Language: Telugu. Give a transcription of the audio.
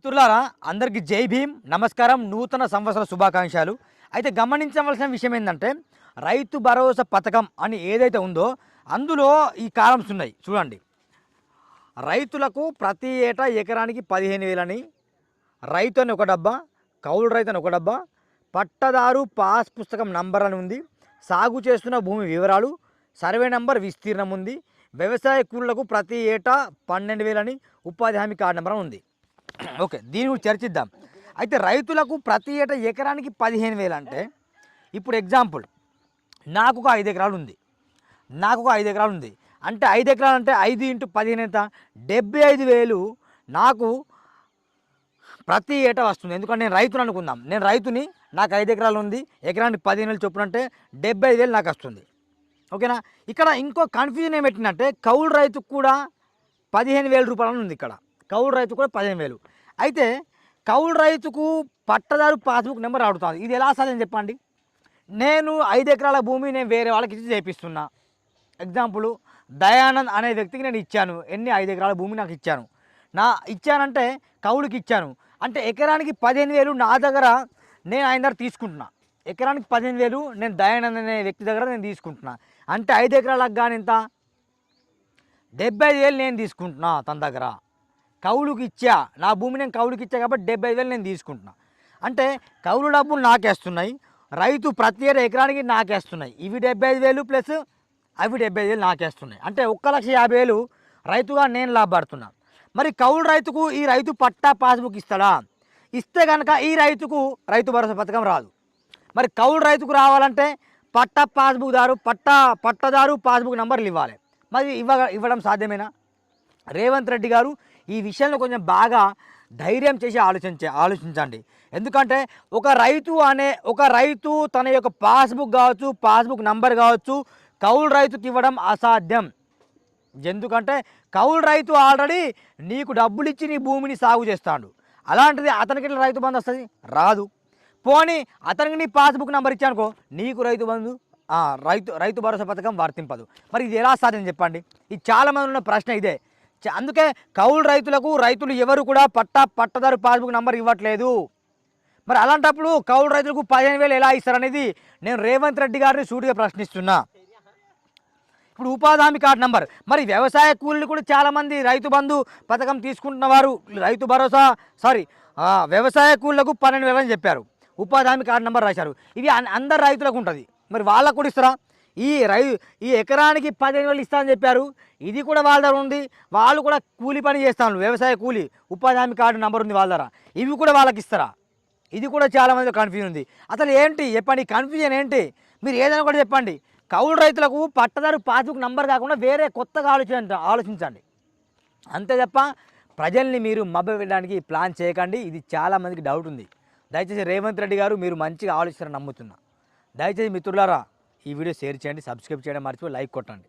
మిత్రులారా అందరికీ జై భీమ్. నమస్కారం. నూతన సంవత్సర శుభాకాంక్షలు. అయితే గమనించవలసిన విషయం ఏంటంటే రైతు భరోసా పథకం అని ఏదైతే ఉందో అందులో ఈ కాలమ్స్ ఉన్నాయి. చూడండి. రైతులకు ప్రతి ఏటా ఎకరానికి పదిహేను వేలని రైతు అని ఒక డబ్బా కౌలు రైతు అని ఒక డబ్బా పట్టదారు పాస్ పుస్తకం నంబర్ అని ఉంది సాగు చేస్తున్న భూమి వివరాలు సర్వే నంబర్ విస్తీర్ణం ఉంది వ్యవసాయ కూలీలకు ప్రతి ఏటా పన్నెండు వేలని ఉపాధి హామీ కార్డు నెంబర్ అని ఉంది. ఓకే దీని గురించి చర్చిద్దాం. అయితే రైతులకు ప్రతి ఏటా ఎకరానికి పదిహేను వేలు అంటే ఇప్పుడు ఎగ్జాంపుల్ నాకు ఒక ఐదు ఎకరాలు ఉంది. నాకు ఒక ఐదు ఎకరాలు ఉంది. అంటే ఐదు ఎకరాలు అంటే ఐదు ఇంటూ పదిహేను ఎంత? డెబ్బై ఐదు వేలు నాకు ప్రతి ఏటా వస్తుంది. ఎందుకంటే నేను రైతుని అనుకుందాం. నేను రైతుని నాకు ఐదు ఎకరాలు ఉంది. ఎకరానికి పదిహేను వేలు చొప్పున అంటే డెబ్బై ఐదు వేలు నాకు వస్తుంది. ఓకేనా? ఇక్కడ ఇంకో కన్ఫ్యూజన్ ఏం పెట్టిందంటే కౌలు రైతుకు కూడా పదిహేను వేల రూపాయలు ఉంది ఇక్కడ. కౌలు రైతు కూడా పదిహేను వేలు. అయితే కౌలు రైతుకు పట్టదారు పాస్బుక్ నెంబర్ అడుగుతుంది ఇది ఎలా సాధ్యం చెప్పండి? నేను ఐదు ఎకరాల భూమి నేను వేరే వాళ్ళకి ఇచ్చి చేపిస్తున్నా. ఎగ్జాంపుల్ దయానంద్ అనే వ్యక్తికి నేను ఇచ్చాను. ఎన్ని? ఐదు ఎకరాల భూమి నాకు ఇచ్చాను. నా ఇచ్చానంటే కౌలుకి ఇచ్చాను. అంటే ఎకరానికి పదిహేను వేలు నా దగ్గర నేను ఆయన దగ్గర తీసుకుంటున్నా. ఎకరానికి పదిహేను వేలు నేను దయానంద్ అనే వ్యక్తి దగ్గర నేను తీసుకుంటున్నా. అంటే ఐదు ఎకరాలకు కానీ ఇంత డెబ్బై ఐదు వేలు నేను తీసుకుంటున్నా తన దగ్గర. కౌలుకి ఇచ్చా నా భూమి నేను కౌలుకి ఇచ్చా కాబట్టి డెబ్బై వేలు నేను తీసుకుంటున్నా. అంటే కౌలు డబ్బులు నాకేస్తున్నాయి. రైతు ప్రతి ఏడు ఎకరానికి నాకేస్తున్నాయి. ఇవి డెబ్బై ఐదు వేలు ప్లస్ అవి డెబ్బై ఐదు వేలు నాకేస్తున్నాయి. అంటే ఒక్క లక్ష యాభై వేలు రైతుగా నేను లాభపడుతున్నా. మరి కౌలు రైతుకు ఈ రైతు పట్టా పాస్బుక్ ఇస్తాడా? ఇస్తే కనుక ఈ రైతుకు రైతు భరోసా పథకం రాదు. మరి కౌలు రైతుకు రావాలంటే పట్టా పాస్బుక్ దారు పట్టా పట్టదారు పాస్బుక్ నెంబర్లు ఇవ్వాలి. మరి ఇవ్వ ఇవ్వడం సాధ్యమేనా? రేవంత్ రెడ్డి గారు ఈ విషయంలో కొంచెం బాగా ధైర్యం చేసి ఆలోచించే ఆలోచించండి. ఎందుకంటే ఒక రైతు అనే ఒక రైతు తన యొక్క పాస్బుక్ కావచ్చు పాస్బుక్ నంబర్ కావచ్చు కౌలు రైతుకి ఇవ్వడం అసాధ్యం. ఎందుకంటే కౌలు రైతు ఆల్రెడీ నీకు డబ్బులు ఇచ్చి నీ భూమిని సాగు చేస్తాడు. అలాంటిది అతనికి రైతు బంధు వస్తుంది? రాదు. పోనీ అతనికి నీ పాస్బుక్ నెంబర్ ఇచ్చానుకో నీకు రైతు బంధు రైతు రైతు భరోసా పథకం వర్తింపదు. మరి ఇది ఎలా సాధ్యం చెప్పండి? ఇది చాలా మంది ఉన్న ప్రశ్న ఇదే. అందుకే కౌలు రైతులకు రైతులు ఎవరు కూడా పట్టా పట్టదారు పాస్బుక్ నెంబర్ ఇవ్వట్లేదు. మరి అలాంటప్పుడు కౌలు రైతులకు పదిహేను వేలు ఎలా ఇస్తారనేది నేను రేవంత్ రెడ్డి గారిని సూటిగా ప్రశ్నిస్తున్నా. ఇప్పుడు ఉపాధి హామీ కార్డు నంబర్. మరి వ్యవసాయ కూలీలు కూడా చాలామంది రైతు బంధు పథకం తీసుకుంటున్న వారు రైతు భరోసా సారీ వ్యవసాయ కూలీలకు పన్నెండు వేలని చెప్పారు. ఉపాధి హామీ కార్డు నంబర్ రాశారు. ఇవి అన్- అందరు రైతులకు ఉంటుంది. మరి వాళ్ళకు కూడా ఇస్తారా? ఈ రై ఈ ఎకరానికి పదిహేను వేలు ఇస్తా అని చెప్పారు. ఇది కూడా వాళ్ళ దగ్గర ఉంది. వాళ్ళు కూడా కూలి పని చేస్తాను వ్యవసాయ కూలి. ఉపాధి హామీ కార్డు నంబర్ ఉంది వాళ్ళ దగ్గర. ఇవి కూడా వాళ్ళకి ఇస్తారా? ఇది కూడా చాలామంది కన్ఫ్యూజన్ ఉంది. అసలు ఏంటి? చెప్పండి. కన్ఫ్యూజన్ ఏంటి? మీరు ఏదైనా కూడా చెప్పండి. కౌలు రైతులకు పట్టదారు పాస్బుక్ నంబర్ కాకుండా వేరే కొత్తగా ఆలోచించ ఆలోచించండి. అంతే తప్ప ప్రజల్ని మీరు మభ్య పెట్టడానికి ప్లాన్ చేయకండి. ఇది చాలామందికి డౌట్ ఉంది. దయచేసి రేవంత్ రెడ్డి గారు మీరు మంచిగా ఆలోచిస్తారని నమ్ముతున్నా. దయచేసి మిత్రులారా ఈ వీడియో షేర్ చేయండి సబ్స్క్రైబ్ చేయడం మర్చిపోయి లైక్ కొట్టండి.